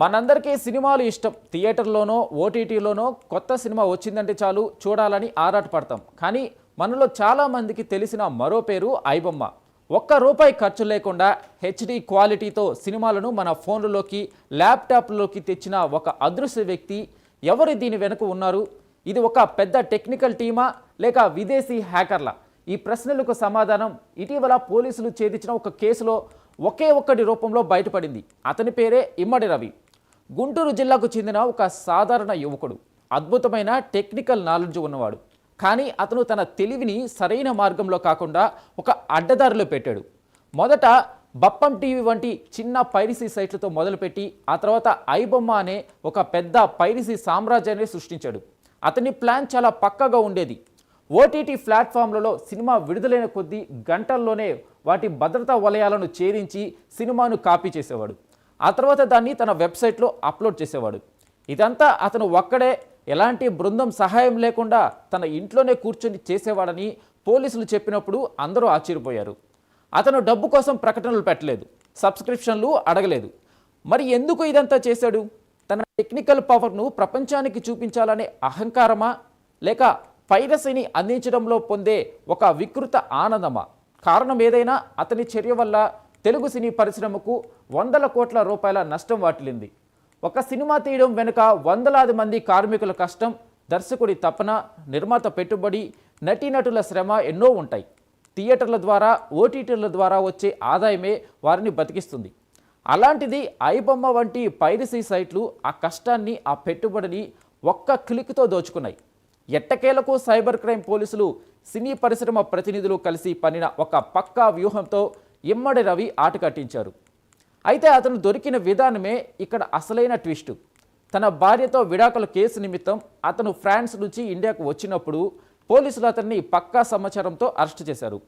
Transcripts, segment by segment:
మనందరికీ సినిమాలు ఇష్టం. థియేటర్లోనో ఓటీటీలోనో కొత్త సినిమా వచ్చిందంటే చాలు చూడాలని ఆరాటపడతాం. కానీ మనలో చాలా మందికి తెలిసిన మరో పేరు ఐబొమ్మ. ఒక్క రూపాయి ఖర్చు లేకుండా హెచ్డి క్వాలిటీతో సినిమాలను మన ఫోన్లలోకి ల్యాప్టాప్లోకి తెచ్చిన ఒక అదృశ్య వ్యక్తి ఎవరు దీని వెనుక ఉన్నారు? ఇది ఒక పెద్ద టెక్నికల్ టీమా? లేక విదేశీ హ్యాకర్ల? ఈ ప్రశ్నలకు సమాధానం ఇటీవల పోలీసులు ఛేదించిన ఒక కేసులో ఒకే ఒక్కటి రూపంలో బయటపడింది. అతని పేరే ఇమ్మడి రవి. గుంటూరు జిల్లాకు చెందిన ఒక సాధారణ యువకుడు. అద్భుతమైన టెక్నికల్ నాలెడ్జ్ ఉన్నవాడు. కానీ అతను తన తెలివిని సరైన మార్గంలో కాకుండా ఒక అడ్డదారిలో పెట్టాడు. మొదట బప్పం టీవీ వంటి చిన్న పైరసీ సైట్లతో మొదలుపెట్టి ఆ తర్వాత ఐబొమ్మ అనే ఒక పెద్ద పైరసీ సామ్రాజ్యాన్ని సృష్టించాడు. అతని ప్లాన్ చాలా పక్కగా ఉండేది. ఓటీటీ ప్లాట్ఫామ్లలో సినిమా విడుదలైన కొద్దీ గంటల్లోనే వాటి భద్రతా వలయాలను చేరించి సినిమాను కాపీ చేసేవాడు. ఆ తర్వాత దాన్ని తన వెబ్సైట్లో అప్లోడ్ చేసేవాడు. ఇదంతా అతను ఒక్కడే ఎలాంటి బృందం సహాయం లేకుండా తన ఇంట్లోనే కూర్చొని చేసేవాడని పోలీసులు చెప్పినప్పుడు అందరూ ఆశ్చర్యపోయారు. అతను డబ్బు కోసం ప్రకటనలు పెట్టలేదు సబ్స్క్రిప్షన్లు అడగలేదు. మరి ఎందుకు ఇదంతా చేశాడు? తన టెక్నికల్ పవర్ను ప్రపంచానికి చూపించాలనే అహంకారమా? లేక పైరసీని అందించడంలో పొందే ఒక వికృత ఆనందమా? కారణం ఏదైనా అతని చర్య వల్ల తెలుగు సినీ పరిశ్రమకు వందల కోట్ల రూపాయల నష్టం వాటిల్లింది. ఒక సినిమా తీయడం వెనుక వందలాది మంది కార్మికుల కష్టం దర్శకుడి తపన నిర్మాత పెట్టుబడి నటీనటుల శ్రమ ఎన్నో ఉంటాయి. థియేటర్ల ద్వారా ఓటీటీల ద్వారా వచ్చే ఆదాయమే వారిని బతికిస్తుంది. అలాంటిది ఐబొమ్మ వంటి పైరసీ సైట్లు ఆ కష్టాన్ని ఆ పెట్టుబడిని ఒక్క క్లిక్తో దోచుకున్నాయి. ఎట్టకేలకు సైబర్ క్రైమ్ పోలీసులు సినీ పరిశ్రమ ప్రతినిధులు కలిసి పనిన ఒక పక్కా వ్యూహంతో ఇమ్మడి రవి ఆట కట్టించారు. అయితే అతను దొరికిన విధానమే ఇక్కడ అసలైన ట్విస్ట్. తన భార్యతో విడాకుల కేసు నిమిత్తం అతను ఫ్రాన్స్ నుంచి ఇండియాకు వచ్చినప్పుడు పోలీసులు అతన్ని పక్కా సమాచారంతో అరెస్ట్ చేశారు.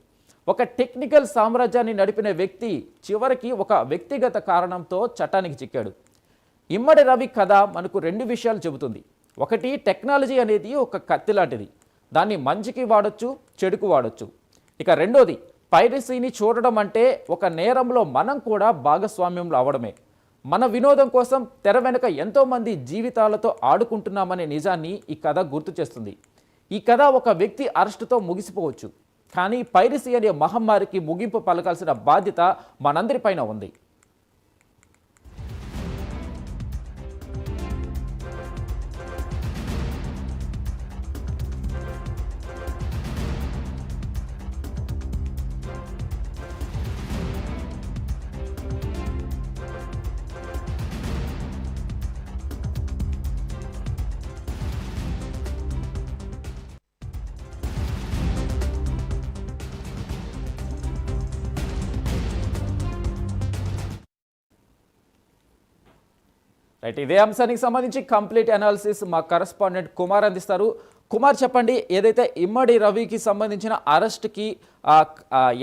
ఒక టెక్నికల్ సామ్రాజ్యాన్ని నడిపిన వ్యక్తి చివరికి ఒక వ్యక్తిగత కారణంతో చట్టానికి చిక్కాడు. ఇమ్మడి రవి కథ మనకు రెండు విషయాలు చెబుతుంది. ఒకటి టెక్నాలజీ అనేది ఒక కత్తి లాంటిది. దాన్ని మంచికి వాడొచ్చు చెడుకు వాడొచ్చు. ఇక రెండోది పైరసీని చూడడం అంటే ఒక నేరంలో మనం కూడా భాగస్వామ్యంలో అవడమే. మన వినోదం కోసం తెర వెనుక ఎంతోమంది జీవితాలతో ఆడుకుంటున్నామనే నిజాన్ని ఈ కథ గుర్తు చేస్తుంది. ఈ కథ ఒక వ్యక్తి అరెస్టుతో ముగిసిపోవచ్చు. కానీ పైరసీ అనే మహమ్మారికి ముగింపు పలకాల్సిన బాధ్యత మనందరిపైన ఉంది. రైట్ ఇదే అంశానికి సంబంధించి కంప్లీట్ అనాలిసిస్ మా కరస్పాండెంట్ కుమార్ అందిస్తారు. కుమార్ చెప్పండి ఏదైతే ఇమ్మడి రవికి సంబంధించిన అరెస్ట్కి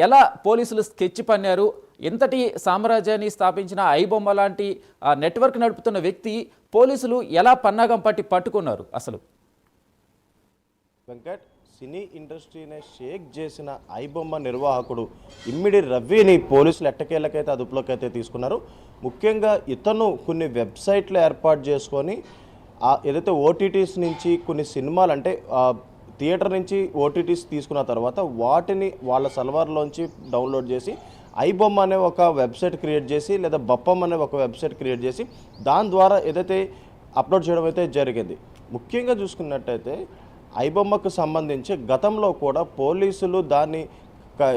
ఎలా పోలీసులు స్కెచ్ పన్నారు? ఎంతటి సామ్రాజ్యాన్ని స్థాపించిన ఐబొమ్మ లాంటి ఆ, నెట్వర్క్ నడుపుతున్న వ్యక్తి పోలీసులు ఎలా పన్నాగం పట్టి పట్టుకున్నారు అసలు? వెంకట్ సినీ ఇండస్ట్రీనే షేక్ చేసిన ఐబొమ్మ నిర్వాహకుడు ఇమ్మిడి రవిని పోలీసులు ఎట్టకేళ్ళకైతే అదుపులోకి అయితే తీసుకున్నారు. ముఖ్యంగా ఇతను కొన్ని వెబ్సైట్లు ఏర్పాటు చేసుకొని ఏదైతే ఓటీటీస్ నుంచి కొన్ని సినిమాలు అంటే థియేటర్ నుంచి ఓటీటీస్ తీసుకున్న తర్వాత వాటిని వాళ్ళ సల్వార్లోంచి డౌన్లోడ్ చేసి ఐబొమ్మ అనే ఒక వెబ్సైట్ క్రియేట్ చేసి లేదా బప్పం అనే ఒక వెబ్సైట్ క్రియేట్ చేసి దాని ద్వారా ఏదైతే అప్లోడ్ చేయడం అయితే జరిగింది. ముఖ్యంగా చూసుకున్నట్టయితే ఐబొమ్మకు సంబంధించి గతంలో కూడా పోలీసులు దాన్ని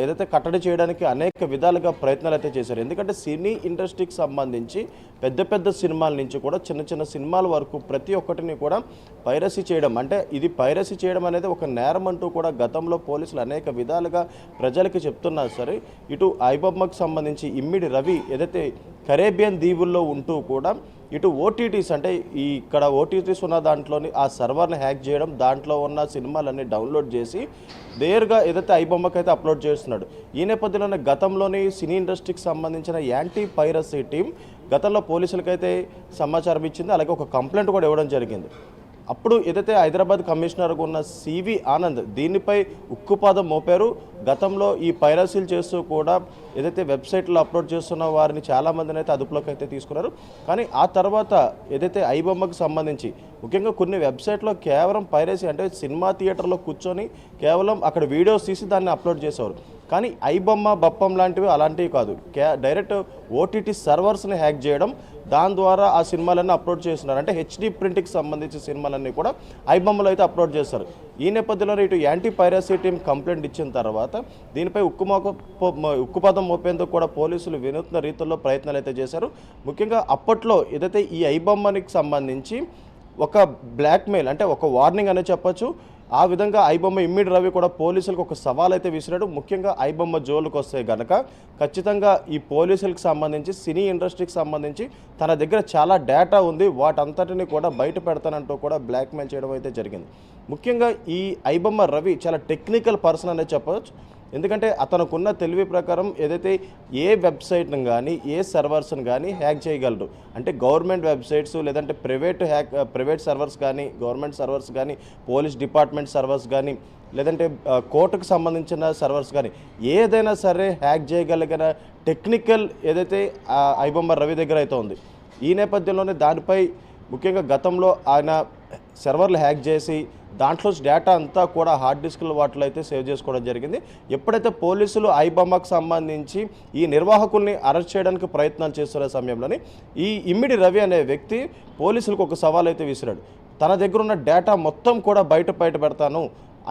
ఏదైతే కట్టడి చేయడానికి అనేక విధాలుగా ప్రయత్నాలు అయితే చేశారు. ఎందుకంటే సినీ ఇండస్ట్రీకి సంబంధించి పెద్ద పెద్ద సినిమాల నుంచి కూడా చిన్న చిన్న సినిమాల వరకు ప్రతి ఒక్కటిని కూడా పైరసీ చేయడం అంటే ఇది పైరసీ చేయడం అనేది ఒక నేరం అంటూ కూడా గతంలో పోలీసులు అనేక విధాలుగా ప్రజలకి చెప్తున్నా సరే ఇటు ఐబొమ్మకు సంబంధించి ఇమ్మిడి రవి ఏదైతే కరేబియన్ దీవుల్లో ఉంటూ కూడా ఇటు ఓటీటీస్ అంటే ఈ ఇక్కడ ఓటీటీస్ ఉన్న దాంట్లోని ఆ సర్వర్ని హ్యాక్ చేయడం దాంట్లో ఉన్న సినిమాలన్నీ డౌన్లోడ్ చేసి నేరుగా ఏదైతే ఐబొమ్మకి అయితే అప్లోడ్ చేస్తున్నాడు. ఈ నేపథ్యంలోనే గతంలోని సినీ ఇండస్ట్రీకి సంబంధించిన యాంటీ పైరసీ టీం గతంలో పోలీసులకైతే సమాచారం ఇచ్చింది అలాగే ఒక కంప్లైంట్ కూడా ఇవ్వడం జరిగింది. అప్పుడు ఏదైతే హైదరాబాద్ కమిషనర్గా ఉన్న సివి ఆనంద్ దీనిపై ఉక్కుపాదం మోపారు. గతంలో ఈ పైరసీలు చేస్తూ కూడా ఏదైతే వెబ్సైట్లో అప్లోడ్ చేస్తున్న వారిని చాలామందిని అయితే అదుపులోకి అయితే తీసుకున్నారు. కానీ ఆ తర్వాత ఏదైతే ఐబొమ్మకు సంబంధించి ముఖ్యంగా కొన్ని వెబ్సైట్లో కేవలం పైరసీ అంటే సినిమా థియేటర్లో కూర్చొని కేవలం అక్కడ వీడియోస్ తీసి దాన్ని అప్లోడ్ చేసేవారు. కానీ ఐబొమ్మ బప్పం లాంటివి అలాంటివి కాదు. కే డైరెక్ట్ ఓటీటీ సర్వర్స్ని హ్యాక్ చేయడం దాని ద్వారా ఆ సినిమాలన్నీ అప్లోడ్ చేస్తున్నారు. అంటే హెచ్డి ప్రింట్కి సంబంధించిన సినిమాలన్నీ కూడా ఐబొమ్మలు అయితే అప్లోడ్ చేస్తారు. ఈ నేపథ్యంలో ఇటు యాంటీ పైరసీ టీం కంప్లైంట్ ఇచ్చిన తర్వాత దీనిపై ఉక్కుమోక ఉక్కుపాదం మోపేందుకు కూడా పోలీసులు వినూత్న రీతిలో ప్రయత్నాలు అయితే చేశారు. ముఖ్యంగా అప్పట్లో ఏదైతే ఈ ఐబొమ్మనికి సంబంధించి ఒక బ్లాక్మెయిల్ అంటే ఒక వార్నింగ్ అనే చెప్పొచ్చు ఆ విధంగా ఐబొమ్మ ఇమ్మిడి రవి కూడా పోలీసులకు ఒక సవాల్ అయితే విసిరాడు. ముఖ్యంగా ఐబొమ్మ జోలుకు వస్తే గనక ఖచ్చితంగా ఈ పోలీసులకు సంబంధించి సినీ ఇండస్ట్రీకి సంబంధించి తన దగ్గర చాలా డేటా ఉంది. వాటంతటిని కూడా బయట పెడతానంటూ కూడా బ్లాక్మెయిల్ చేయడం అయితే జరిగింది. ముఖ్యంగా ఈ ఐబొమ్మ రవి చాలా టెక్నికల్ పర్సన్ అనే చెప్పవచ్చు ఎందుకంటే అతనుకున్న తెలివి ప్రకారం ఏదైతే ఏ వెబ్సైట్ను కానీ ఏ సర్వర్స్ని కానీ హ్యాక్ చేయగలరు అంటే గవర్నమెంట్ వెబ్సైట్స్ లేదంటే ప్రైవేట్ హ్యాక్ ప్రైవేట్ సర్వర్స్ కానీ గవర్నమెంట్ సర్వర్స్ కానీ పోలీస్ డిపార్ట్మెంట్ సర్వర్స్ కానీ లేదంటే కోర్టుకు సంబంధించిన సర్వర్స్ కానీ ఏదైనా సరే హ్యాక్ చేయగలిగిన టెక్నికల్ ఏదైతే ఐబొమ్మ రవి దగ్గర అయితే ఉంది. ఈ నేపథ్యంలోనే దానిపై ముఖ్యంగా గతంలో ఆయన సర్వర్లు హ్యాక్ చేసి దాంట్లో డేటా అంతా కూడా హార్డ్ డిస్క్ల వాటిలో అయితే సేవ్ చేసుకోవడం జరిగింది. ఎప్పుడైతే పోలీసులు ఐబొమ్మకు సంబంధించి ఈ నిర్వాహకుల్ని అరెస్ట్ చేయడానికి ప్రయత్నాలు చేస్తున్న సమయంలోని ఈ ఇమ్మిడి రవి అనే వ్యక్తి పోలీసులకు ఒక సవాల్ అయితే విసిరాడు. తన దగ్గర ఉన్న డేటా మొత్తం కూడా బయట బయట పెడతాను.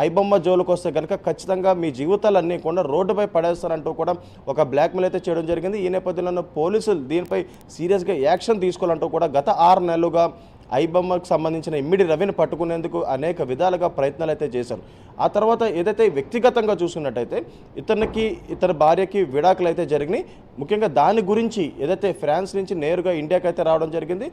ఐబొమ్మ జోలుకు వస్తే కనుక ఖచ్చితంగా మీ జీవితాలన్నీ కూడా రోడ్డుపై పడేస్తారంటూ కూడా ఒక బ్లాక్మెయిల్ అయితే చేయడం జరిగింది. ఈ నేపథ్యంలో పోలీసులు దీనిపై సీరియస్గా యాక్షన్ తీసుకోవాలంటూ కూడా గత ఆరు నెలలుగా ఐబొమ్మకు సంబంధించిన ఇమ్మిడి రవిని పట్టుకునేందుకు అనేక విధాలుగా ప్రయత్నాలు అయితే చేశారు. ఆ తర్వాత ఏదైతే వ్యక్తిగతంగా చూసుకున్నట్టయితే ఇతనికి ఇతని భార్యకి విడాకులు అయితే జరిగినాయి. ముఖ్యంగా దాని గురించి ఏదైతే ఫ్రాన్స్ నుంచి నేరుగా ఇండియాకి అయితే రావడం జరిగింది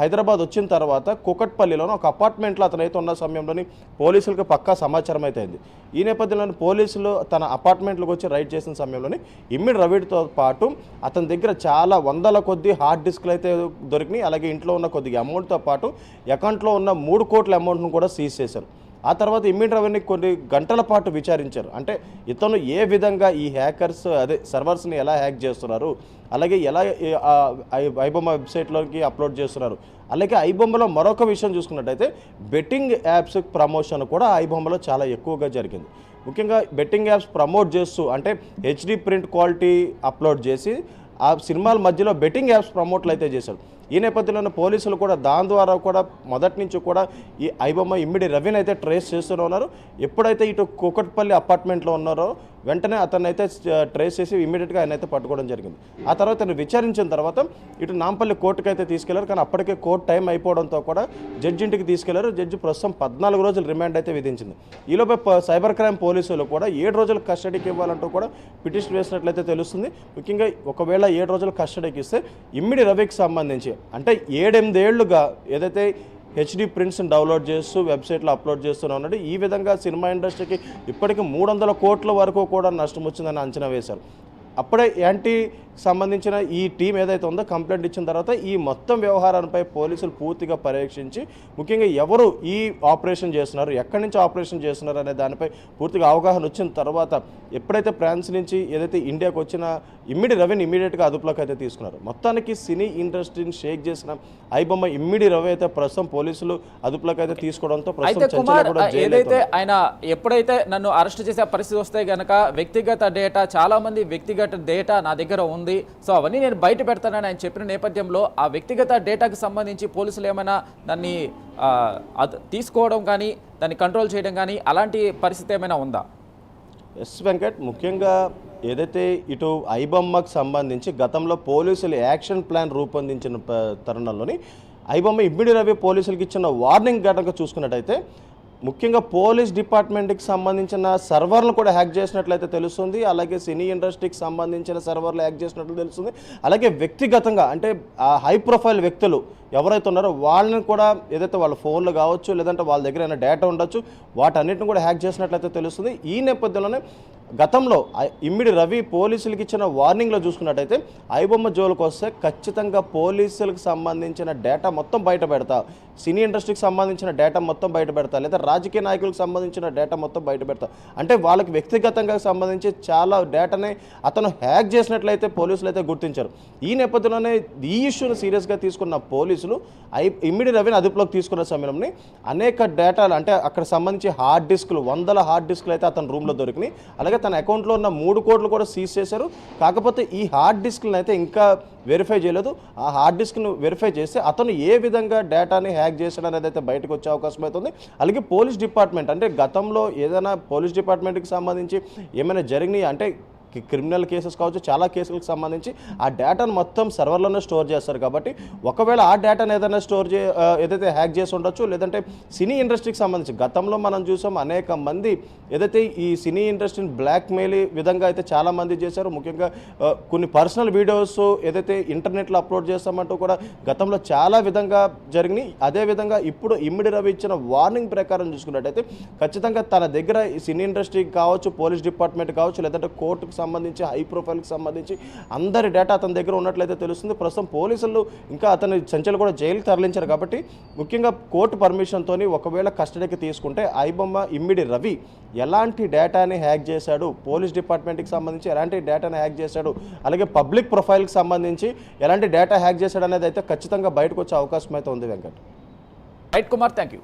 హైదరాబాద్ వచ్చిన తర్వాత కుకట్పల్లిలోని ఒక అపార్ట్మెంట్లో అతనైతే ఉన్న సమయంలోని పోలీసులకు పక్కా సమాచారం అయితే అయింది. ఈ నేపథ్యంలో పోలీసులు తన అపార్ట్మెంట్లోకి వచ్చి రైడ్ చేసిన సమయంలోని ఇమ్మిడి రవిడితో పాటు అతని దగ్గర చాలా వందల కొద్ది హార్డ్ డిస్క్లు అయితే దొరికినాయి. అలాగే ఇంట్లో ఉన్న కొద్దిగా అమౌంట్తో పాటు అకౌంట్లో ఉన్న మూడు కోట్ల అమౌంట్ను కూడా సీజ్ చేశారు. ఆ తర్వాత ఇమ్మిడి రవిని కొన్ని గంటల పాటు విచారించారు. అంటే ఇతను ఏ విధంగా ఈ హ్యాకర్స్ అదే సర్వర్స్ని ఎలా హ్యాక్ చేస్తున్నారు అలాగే ఎలా ఐబొమ్మ వెబ్సైట్లోకి అప్లోడ్ చేస్తున్నారు అలాగే ఐబొమ్మలో మరొక విషయం చూసుకున్నట్టయితే బెట్టింగ్ యాప్స్ ప్రమోషన్ కూడా ఐబొమ్మలో చాలా ఎక్కువగా జరిగింది. ముఖ్యంగా బెట్టింగ్ యాప్స్ ప్రమోట్ చేస్తూ అంటే హెచ్డి ప్రింట్ క్వాలిటీ అప్లోడ్ చేసి ఆ సినిమాల మధ్యలో బెట్టింగ్ యాప్స్ ప్రమోట్లు అయితే చేశారు. ఈ నేపథ్యంలో పోలీసులు కూడా దాని ద్వారా కూడా మొదటి నుంచి కూడా ఈ ఐబొమ్మ ఇమ్మిడి రవిని అయితే ట్రేస్ చేస్తూనే ఉన్నారు. ఎప్పుడైతే ఇటు కూకట్పల్లి అపార్ట్మెంట్లో ఉన్నారో వెంటనే అతన్ని అయితే ట్రేస్ చేసి ఇమ్మీడియట్గా ఆయన అయితే పట్టుకోవడం జరిగింది. ఆ తర్వాత ఆయన విచారించిన తర్వాత ఇటు నాంపల్లి కోర్టుకి అయితే తీసుకెళ్ళారు. కానీ అప్పటికే కోర్టు టైం అయిపోవడంతో కూడా జడ్జి ఇంటికి తీసుకెళ్ళారు. జడ్జి ప్రస్తుతం పద్నాలుగు రోజులు రిమాండ్ అయితే విధించింది. ఈలోపే సైబర్ క్రైమ్ పోలీసులు కూడా ఏడు రోజులు కస్టడీకి ఇవ్వాలంటూ కూడా పిటిషన్ వేసినట్లయితే తెలుస్తుంది. ముఖ్యంగా ఒకవేళ ఏడు రోజులు కస్టడీకి ఇస్తే ఇమ్మిడి రవికి సంబంధించి అంటే ఏడెనిమిదేళ్ళుగా ఏదైతే హెచ్డి ప్రింట్స్ని డౌన్లోడ్ చేస్తూ వెబ్సైట్లో అప్లోడ్ చేస్తూనే ఉన్నాడు ఈ విధంగా సినిమా ఇండస్ట్రీకి ఇప్పటికి మూడు వందల కోట్ల వరకు కూడా నష్టం వచ్చిందని అంచనా వేశారు. అప్పుడే యాంటీ సంబంధించిన ఈ టీం ఏదైతే ఉందో కంప్లైంట్ ఇచ్చిన తర్వాత ఈ మొత్తం వ్యవహారాలపై పోలీసులు పూర్తిగా పర్యవేక్షించి ముఖ్యంగా ఎవరు ఈ ఆపరేషన్ చేస్తున్నారు ఎక్కడి నుంచి ఆపరేషన్ చేస్తున్నారు అనే దానిపై పూర్తిగా అవగాహన వచ్చిన తర్వాత ఎప్పుడైతే ఫ్రాన్స్ నుంచి ఏదైతే ఇండియాకి వచ్చిన ఇమ్మిడి రవిని ఇమ్మీడియట్గా అదుపులోకి అయితే తీసుకున్నారు. మొత్తానికి సినీ ఇండస్ట్రీని షేక్ చేసిన ఐబొమ్మ ఇమ్మిడి రవి అయితే ప్రస్తుతం పోలీసులు అదుపులోకి అయితే తీసుకోవడంతో ఏదైతే ఆయన ఎప్పుడైతే నన్ను అరెస్ట్ చేసే పరిస్థితి వస్తే గనక వ్యక్తిగత డేటా చాలా మంది వ్యక్తిగత డేటా నా దగ్గర ఉంది. సో అవన్నీ నేను బయట పెడతానని ఆయన చెప్పిన నేపథ్యంలో ఆ వ్యక్తిగత డేటాకి సంబంధించి పోలీసులు ఏమైనా దాన్ని తీసుకోవడం కానీ దాన్ని కంట్రోల్ చేయడం కానీ అలాంటి పరిస్థితి ఏమైనా ఉందా? ఎస్ వెంకట్ ముఖ్యంగా ఏదైతే ఇటు ఐబొమ్మకు సంబంధించి గతంలో పోలీసులు యాక్షన్ ప్లాన్ రూపొందించిన తరుణంలోని ఐబొమ్మ ఇమ్మీడియట్ రవి పోలీసులకు ఇచ్చిన వార్నింగ్ గనక చూసుకున్నట్టయితే ముఖ్యంగా పోలీస్ డిపార్ట్మెంట్కి సంబంధించిన సర్వర్లు కూడా హ్యాక్ చేసినట్లయితే తెలుస్తుంది. అలాగే సినీ ఇండస్ట్రీకి సంబంధించిన సర్వర్లు హ్యాక్ చేసినట్లు తెలుస్తుంది. అలాగే వ్యక్తిగతంగా అంటే హై ప్రొఫైల్ వ్యక్తులు ఎవరైతే ఉన్నారో వాళ్ళని కూడా ఏదైతే వాళ్ళ ఫోన్లు కావచ్చు లేదంటే వాళ్ళ దగ్గర ఏమైనా డేటా ఉండొచ్చు వాటన్నిటిని కూడా హ్యాక్ చేసినట్లయితే తెలుస్తుంది. ఈ నేపథ్యంలోనే గతంలో ఇమ్మిడి రవి పోలీసులకు ఇచ్చిన వార్నింగ్లో చూసుకున్నట్టయితే ఐబొమ్మ జోలికి వస్తే ఖచ్చితంగా పోలీసులకు సంబంధించిన డేటా మొత్తం బయట పెడతా సినీ ఇండస్ట్రీకి సంబంధించిన డేటా మొత్తం బయట పెడతా లేదా రాజకీయ నాయకులకు సంబంధించిన డేటా మొత్తం బయట అంటే వాళ్ళకి వ్యక్తిగతంగా సంబంధించి చాలా డేటాని అతను హ్యాక్ చేసినట్లయితే పోలీసులు అయితే గుర్తించారు. ఈ నేపథ్యంలోనే ఈ ఇష్యూను సీరియస్గా తీసుకున్న పోలీసులు ఐ ఇమ్మిడి రవిని అదుపులోకి తీసుకున్న సమయంలోని అనేక డేటాలు అంటే అక్కడ సంబంధించి హార్డ్ డిస్క్లు వందల హార్డ్ డిస్క్లు అయితే అతని రూమ్లో దొరికినాయి. అలాగే తన అకౌంట్లో ఉన్న మూడు కోట్లు కూడా సీజ్ చేశారు. కాకపోతే ఈ హార్డ్ డిస్క్లను అయితే ఇంకా వెరిఫై చేయలేదు. ఆ హార్డ్ డిస్క్ను వెరిఫై చేస్తే అతను ఏ విధంగా డేటాని హ్యాక్ చేశాడు అనేది అయితే బయటకు వచ్చే అవకాశం అవుతుంది అలాగే పోలీస్ డిపార్ట్మెంట్ అంటే గతంలో ఏదైనా పోలీస్ డిపార్ట్మెంట్కి సంబంధించి ఏమైనా జరిగినాయి? అంటే క్రిమినల్ కేసెస్ కావచ్చు చాలా కేసులకు సంబంధించి ఆ డేటాను మొత్తం సర్వర్లోనే స్టోర్ చేస్తారు కాబట్టి ఒకవేళ ఆ డేటాను ఏదైనా స్టోర్ చే ఏదైతే హ్యాక్ చేసి ఉండొచ్చు లేదంటే సినీ ఇండస్ట్రీకి సంబంధించి గతంలో మనం చూసాం అనేక మంది ఏదైతే ఈ సినీ ఇండస్ట్రీని బ్లాక్మెయిల్ విధంగా అయితే చాలామంది చేశారు ముఖ్యంగా కొన్ని పర్సనల్ వీడియోస్ ఏదైతే ఇంటర్నెట్లో అప్లోడ్ చేస్తామంటూ కూడా గతంలో చాలా విధంగా జరిగినాయి. అదేవిధంగా ఇప్పుడు ఇమ్మిడి రవి ఇచ్చిన వార్నింగ్ ప్రకారం చూసుకున్నట్టయితే ఖచ్చితంగా తన దగ్గర ఈ సినీ ఇండస్ట్రీకి కావచ్చు పోలీస్ డిపార్ట్మెంట్ కావచ్చు లేదంటే కోర్టుకు సంబంధించి హై ప్రొఫైల్కి సంబంధించి అందరి డేటా అతని దగ్గర ఉన్నట్లయితే తెలుస్తుంది. ప్రస్తుతం పోలీసులు ఇంకా అతని సంచలు కూడా జైలుకి తరలించారు కాబట్టి ముఖ్యంగా కోర్టు పర్మిషన్తో ఒకవేళ కస్టడీకి తీసుకుంటే ఐబొమ్మ ఇమ్మిడి రవి ఎలాంటి డేటాని హ్యాక్ చేశాడు? పోలీస్ డిపార్ట్మెంట్కి సంబంధించి ఎలాంటి డేటాని హ్యాక్ చేశాడు? అలాగే పబ్లిక్ ప్రొఫైల్కి సంబంధించి ఎలాంటి డేటా హ్యాక్ చేశాడు అనేది అయితే ఖచ్చితంగా బయటకు వచ్చే అవకాశం అయితే ఉంది Venkat. Right Kumar thank you